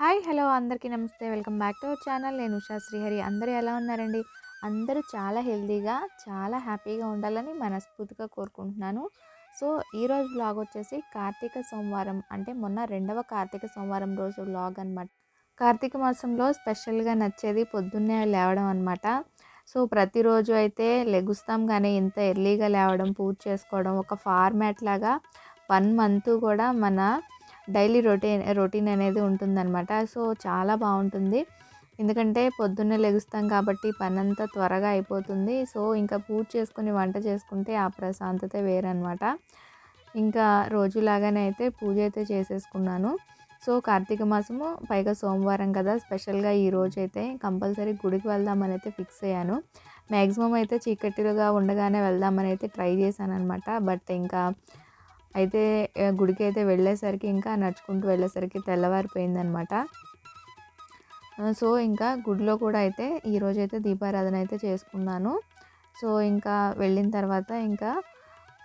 Hi hello అందరికీ నమస్తే. Welcome back to our channel. నేను ఉషా శ్రీహరి. అందరూ ఎలా ఉన్నారండి? అందరూ చాలా హెల్తీగా చాలా హ్యాపీగా ఉండాలని మనస్ఫూర్తిగా కోరుకుంటున్నాను. సో ఈరోజు వ్లాగ్ వచ్చేసి కార్తీక సోమవారం. అంటే మొన్న రెండవ కార్తీక సోమవారం రోజు వ్లాగ్ అనమాట కార్తీక మాసంలో స్పెషల్గా నచ్చేది పొద్దున్నే లేవడం అనమాట సో ప్రతిరోజు అయితే లెగుస్తాం కానీ ఇంత ఎర్లీగా లేవడం పూజ చేసుకోవడం ఒక ఫార్మాట్ లాగా వన్ మంత్ కూడా మన డైలీ రొటీన్ రొటీన్ అనేది ఉంటుందన్నమాట. సో చాలా బాగుంటుంది. ఎందుకంటే పొద్దున్నే లెగుస్తాం కాబట్టి పని అంతా త్వరగా అయిపోతుంది. సో ఇంకా పూజ చేసుకుని వంట చేసుకుంటే ఆ ప్రశాంతత వేరనమాట ఇంకా రోజులాగానే అయితే పూజ అయితే చేసేసుకున్నాను. సో కార్తీక మాసము పైగా సోమవారం కదా స్పెషల్గా ఈ రోజు అయితే కంపల్సరీ గుడికి వెళ్దామని అయితే ఫిక్స్ అయ్యాను. మ్యాక్సిమం అయితే చీకటిలుగా ఉండగానే వెళ్దామని అయితే ట్రై చేశాను అనమాట బట్ ఇంకా అయితే గుడికి అయితే వెళ్ళేసరికి ఇంకా నడుచుకుంటూ వెళ్ళేసరికి తెల్లవారిపోయిందనమాట సో ఇంకా గుడిలో కూడా అయితే ఈరోజు అయితే దీపారాధన అయితే చేసుకున్నాను. సో ఇంకా వెళ్ళిన తర్వాత ఇంకా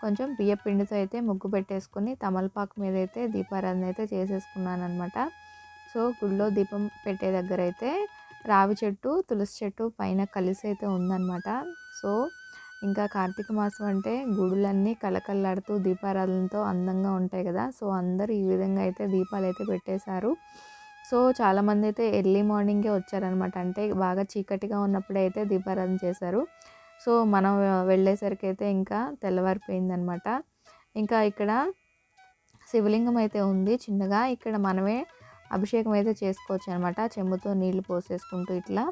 కొంచెం బియ్య పిండితో అయితే ముగ్గు పెట్టేసుకుని తమలపాకు మీద అయితే దీపారాధన అయితే చేసేసుకున్నాను అనమాట సో గుడిలో దీపం పెట్టే దగ్గర అయితే రావి చెట్టు తులసి చెట్టు పైన కలిసి అయితే ఉందన్నమాట. సో ఇంకా కార్తీక మాసం అంటే గుడులన్నీ కళకళలాడుతూ దీపారాధనతో అందంగా ఉంటాయి కదా. సో అందరూ ఈ విధంగా అయితే దీపాలు అయితే పెట్టేశారు. సో చాలామంది అయితే ఎర్లీ మార్నింగే వచ్చారనమాట. అంటే బాగా చీకటిగా ఉన్నప్పుడే అయితే దీపారాధన చేశారు. సో మనం వెళ్ళేసరికి అయితే ఇంకా తెల్లవారిపోయిందనమాట. ఇంకా ఇక్కడ శివలింగం అయితే ఉంది. చిన్నగా ఇక్కడ మనమే అభిషేకం అయితే చేసుకోవచ్చు అనమాట చెంబుతో నీళ్ళు పోసేసుకుంటూ ఇట్లా.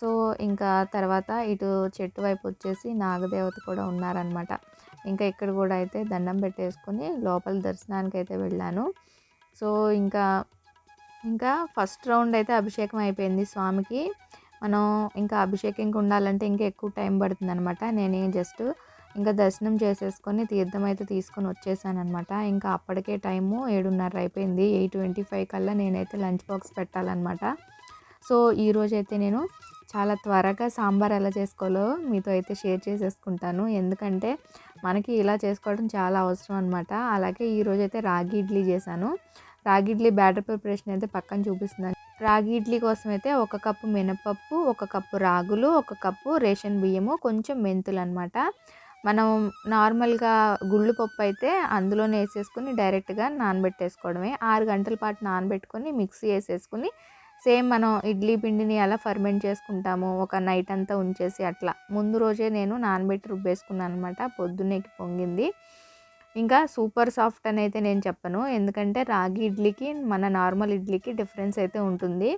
సో ఇంకా తర్వాత ఇటు చెట్టు వైపు వచ్చేసి నాగదేవత కూడా ఉన్నారనమాట ఇంకా ఇక్కడ కూడా అయితే దండం పెట్టేసుకొని లోపల దర్శనానికి అయితే వెళ్ళాను. సో ఇంకా ఇంకా ఫస్ట్ రౌండ్ అయితే అభిషేకం అయిపోయింది స్వామికి. మనం ఇంకా అభిషేకంకి ఉండాలంటే ఇంకా ఎక్కువ టైం పడుతుంది అనమాట నేను జస్ట్ ఇంకా దర్శనం చేసేసుకొని తీర్థం అయితే తీసుకొని వచ్చేసాను అనమాట ఇంకా అప్పటికే టైము ఏడున్నర అయిపోయింది. ఎయిట్ ట్వంటీ ఫైవ్ కల్లా నేనైతే లంచ్ బాక్స్ పెట్టాలన్నమాట. సో ఈరోజైతే అయితే నేను చాలా త్వరగా సాంబార్ ఎలా చేసుకోవాలో మీతో అయితే షేర్ చేసేసుకుంటాను. ఎందుకంటే మనకి ఇలా చేసుకోవడం చాలా అవసరం అనమాట అలాగే ఈరోజు అయితే రాగి ఇడ్లీ చేశాను. రాగి ఇడ్లీ బ్యాటర్ ప్రిపరేషన్ అయితే పక్కన చూపిస్తున్నాను. రాగి ఇడ్లీ కోసం అయితే ఒక కప్పు మినపప్పు ఒక కప్పు రాగులు ఒక కప్పు రేషన్ బియ్యము కొంచెం మెంతులు అనమాట మనం నార్మల్గా గుళ్ళు పప్పు అయితే అందులోనే వేసేసుకుని డైరెక్ట్గా నానబెట్టేసుకోవడమే. ఆరు గంటల పాటు నానబెట్టుకొని మిక్సీ వేసేసుకుని సేమ్ మనం ఇడ్లీ పిండిని ఎలా ఫర్మెంట్ చేసుకుంటాము ఒక నైట్ అంతా ఉంచేసి అట్లా. ముందు రోజే నేను నానబెట్టి రుబ్బేసుకున్నాను అనమాట పొద్దున్నేకి పొంగింది. ఇంకా సూపర్ సాఫ్ట్ అని అయితే నేను చెప్పను ఎందుకంటే రాగి ఇడ్లీకి మన నార్మల్ ఇడ్లీకి డిఫరెన్స్ అయితే ఉంటుంది.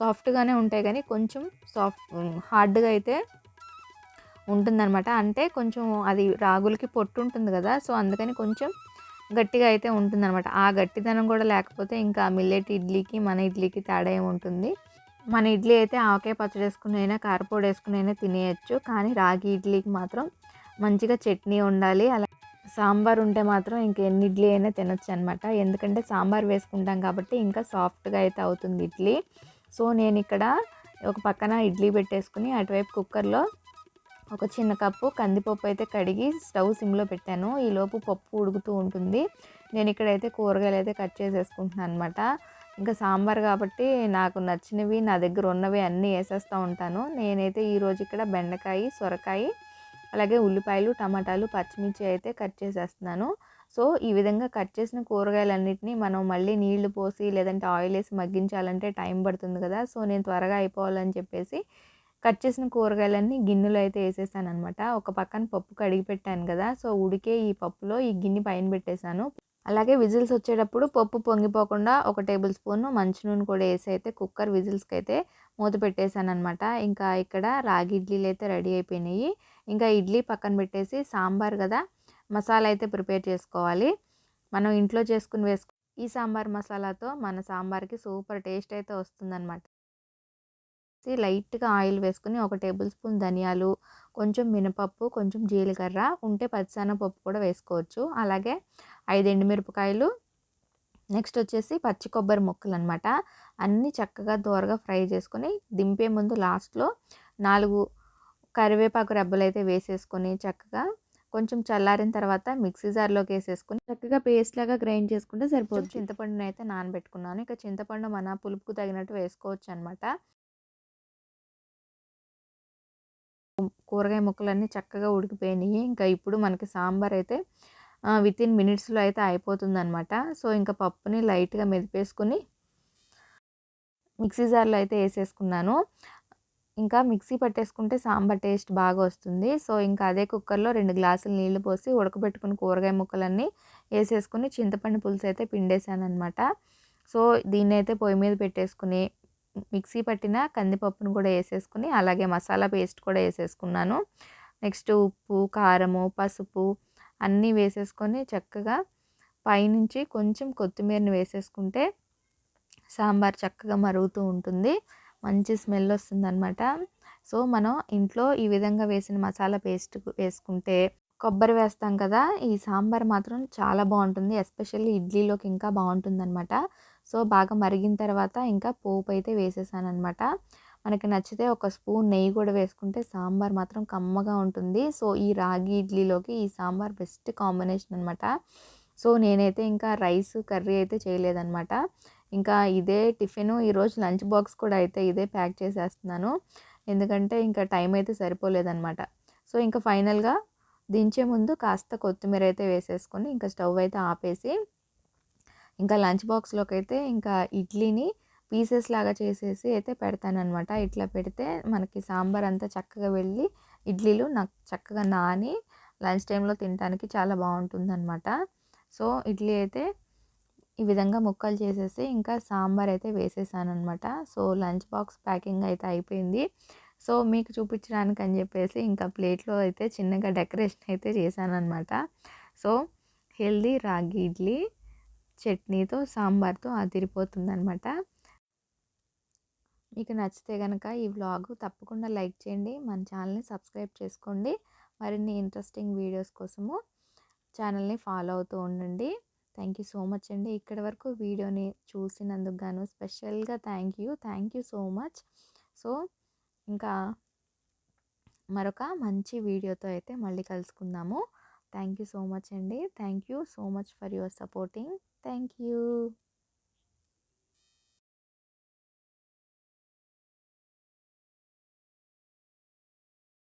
సాఫ్ట్గానే ఉంటాయి కానీ కొంచెం సాఫ్ట్ హార్డ్గా అయితే ఉంటుందన్నమాట. అంటే కొంచెం అది రాగులకి పొట్టు ఉంటుంది కదా సో అందుకని కొంచెం గట్టిగా అయితే ఉంటుందన్నమాట. ఆ గట్టిదనం కూడా లేకపోతే ఇంకా మిల్లెట్ ఇడ్లీకి మన ఇడ్లీకి తేడా ఏముంటుంది మన ఇడ్లీ అయితే ఆవకాయ పచ్చడి వేసుకుని అయినా కారపొడి వేసుకుని అయినా తినేయచ్చు. కానీ రాగి ఇడ్లీకి మాత్రం మంచిగా చట్నీ ఉండాలి. అలా సాంబార్ ఉంటే మాత్రం ఇంక ఎన్ని ఇడ్లీ అయినా తినొచ్చు అనమాట ఎందుకంటే సాంబార్ వేసుకుంటాం కాబట్టి ఇంకా సాఫ్ట్గా అయితే అవుతుంది ఇడ్లీ. సో నేను ఇక్కడ ఒక పక్కన ఇడ్లీ పెట్టేసుకుని అటువైపు కుక్కర్లో ఒక చిన్న కప్పు కందిపప్పు అయితే కడిగి స్టవ్ సిమ్లో పెట్టాను. ఈలోపు పప్పు ఉడుకుతూ ఉంటుంది. నేను ఇక్కడైతే కూరగాయలు అయితే కట్ చేసేసుకుంటున్నాను అనమాట ఇంకా సాంబార్ కాబట్టి నాకు నచ్చినవి నా దగ్గర ఉన్నవి అన్నీ వేసేస్తూ ఉంటాను. నేనైతే ఈరోజు ఇక్కడ బెండకాయ సొరకాయ అలాగే ఉల్లిపాయలు టమాటాలు పచ్చిమిర్చి అయితే కట్ చేసేస్తున్నాను. సో ఈ విధంగా కట్ చేసిన కూరగాయలన్నింటినీ మనం మళ్ళీ నీళ్ళు పోసి లేదంటే ఆయిల్ వేసి మగ్గించాలంటే టైం పడుతుంది కదా. సో నేను త్వరగా అయిపోవాలని చెప్పేసి కట్ చేసిన కూరగాయలన్నీ గిన్నెలో అయితే వేసేసాను అనమాట ఒక పక్కన పప్పు కడిగి పెట్టాను కదా సో ఉడికే ఈ పప్పులో ఈ గిన్నె పైన పెట్టేశాను. అలాగే విజిల్స్ వచ్చేటప్పుడు పప్పు పొంగిపోకుండా ఒక టేబుల్ స్పూన్ మంచి నూనె కూడా వేసి అయితే కుక్కర్ విజిల్స్కి అయితే మూత పెట్టేశాను అనమాట ఇంకా ఇక్కడ రాగి ఇడ్లీలు అయితే రెడీ అయిపోయినాయి. ఇంకా ఇడ్లీ పక్కన పెట్టేసి సాంబార్ కదా మసాలా అయితే ప్రిపేర్ చేసుకోవాలి. మనం ఇంట్లో చేసుకుని వేసుకు ఈ సాంబార్ మసాలాతో మన సాంబార్కి సూపర్ టేస్ట్ అయితే వస్తుందన్నమాట. లైట్గా ఆయిల్ వేసుకుని ఒక టేబుల్ స్పూన్ ధనియాలు కొంచెం మినపప్పు కొంచెం జీలకర్ర ఉంటే పచ్చిశనగపప్పు కూడా వేసుకోవచ్చు. అలాగే ఐదు ఎండుమిరపకాయలు నెక్స్ట్ వచ్చేసి పచ్చి కొబ్బరి ముక్కలు అనమాట అన్నీ చక్కగా దూరగా ఫ్రై చేసుకొని దింపే ముందు లాస్ట్లో నాలుగు కరివేపాకు రెబ్బలు అయితే వేసేసుకొని చక్కగా కొంచెం చల్లారిన తర్వాత మిక్సీ జార్లోకి వేసేసుకుని చక్కగా పేస్ట్ లాగా గ్రైండ్ చేసుకుంటే సరిపోతుంది చింతపండుని అయితే నానబెట్టుకున్నాను. ఇక చింతపండు మన పులుపుకు తగినట్టు వేసుకోవచ్చు అనమాట కూరగాయ ముక్కలన్నీ చక్కగా ఉడికిపోయినాయి. ఇంకా ఇప్పుడు మనకి సాంబార్ అయితే విత్ ఇన్ మినిట్స్లో అయితే అయిపోతుంది అనమాట సో ఇంకా పప్పుని లైట్గా మెదిపేసుకుని మిక్సీ జార్లో అయితే వేసేసుకున్నాను. ఇంకా మిక్సీ పట్టేసుకుంటే సాంబార్ టేస్ట్ బాగా వస్తుంది. సో ఇంకా అదే కుక్కర్లో రెండు గ్లాసులు నీళ్ళు పోసి ఉడకబెట్టుకుని కూరగాయ ముక్కలన్నీ వేసేసుకుని చింతపండు పులుసు అయితే పిండేశాను అనమాట సో దీన్ని అయితే పొయ్యి మీద పెట్టేసుకుని మిక్సీ పట్టిన కందిపప్పును కూడా వేసేసుకుని అలాగే మసాలా పేస్ట్ కూడా వేసేసుకున్నాను నెక్స్ట్ ఉప్పు కారము పసుపు అన్నీ వేసేసుకొని చక్కగా పైనుంచి కొంచెం కొత్తిమీరని వేసేసుకుంటే సాంబార్ చక్కగా మరుగుతూ ఉంటుంది. మంచి స్మెల్ వస్తుందన్నమాట. సో మనం ఇంట్లో ఈ విధంగా వేసిన మసాలా పేస్ట్ వేసుకుంటే కొబ్బరి వేస్తాం కదా ఈ సాంబార్ మాత్రం చాలా బాగుంటుంది ఎస్పెషల్లీ ఇడ్లీలోకి ఇంకా బాగుంటుంది అనమాట సో బాగా మరిగిన తర్వాత ఇంకా పోపు అయితే వేసేసాను అనమాట మనకి నచ్చితే ఒక స్పూన్ నెయ్యి కూడా వేసుకుంటే సాంబార్ మాత్రం కమ్మగా ఉంటుంది. సో ఈ రాగి ఇడ్లీలోకి ఈ సాంబార్ బెస్ట్ కాంబినేషన్ అనమాట సో నేనైతే ఇంకా రైస్ కర్రీ అయితే చేయలేదన్నమాట. ఇంకా ఇదే టిఫిన్ ఈరోజు లంచ్ బాక్స్ కూడా అయితే ఇదే ప్యాక్ చేసేస్తున్నాను. ఎందుకంటే ఇంకా టైం అయితే సరిపోలేదన్నమాట. సో ఇంకా ఫైనల్గా దించే ముందు కాస్త కొత్తిమీర అయితే వేసేసుకొని ఇంకా స్టవ్ అయితే ఆపేసి ఇంకా లంచ్ బాక్స్లోకి అయితే ఇంకా ఇడ్లీని పీసెస్ లాగా చేసేసి అయితే పెడతానమాట ఇట్లా పెడితే మనకి సాంబార్ అంతా చక్కగా వెళ్ళి ఇడ్లీలు నాకు చక్కగా నాని లంచ్ టైంలో తినడానికి చాలా బాగుంటుందన్నమాట. సో ఇడ్లీ అయితే ఈ విధంగా ముక్కలు చేసేసి ఇంకా సాంబార్ అయితే వేసేసాను అనమాట సో లంచ్ బాక్స్ ప్యాకింగ్ అయితే అయిపోయింది. సో మీకు చూపించడానికి అని చెప్పేసి ఇంకా ప్లేట్లో అయితే చిన్నగా డెకరేషన్ అయితే చేశాను అనమాట సో హెల్దీ రాగి ఇడ్లీ చట్నీతో సాంబార్తో అదిరిపోతుంది అనమాట మీకు నచ్చితే కనుక ఈ వ్లాగ్ తప్పకుండా లైక్ చేయండి. మన ఛానల్ని సబ్స్క్రైబ్ చేసుకోండి. మరిన్ని ఇంట్రెస్టింగ్ వీడియోస్ కోసము ఛానల్ని ఫాలో అవుతూ ఉండండి. థ్యాంక్ యూ సో మచ్ అండి. ఇక్కడి వరకు వీడియోని చూసినందుకు గాను స్పెషల్గా thank you. Thank you so much. So ఇంకా మరొక మంచి వీడియోతో అయితే మళ్ళీ కలుసుకుందాము. థ్యాంక్ యూ సో మచ్ అండి. Thank you so much for your supporting. Thank you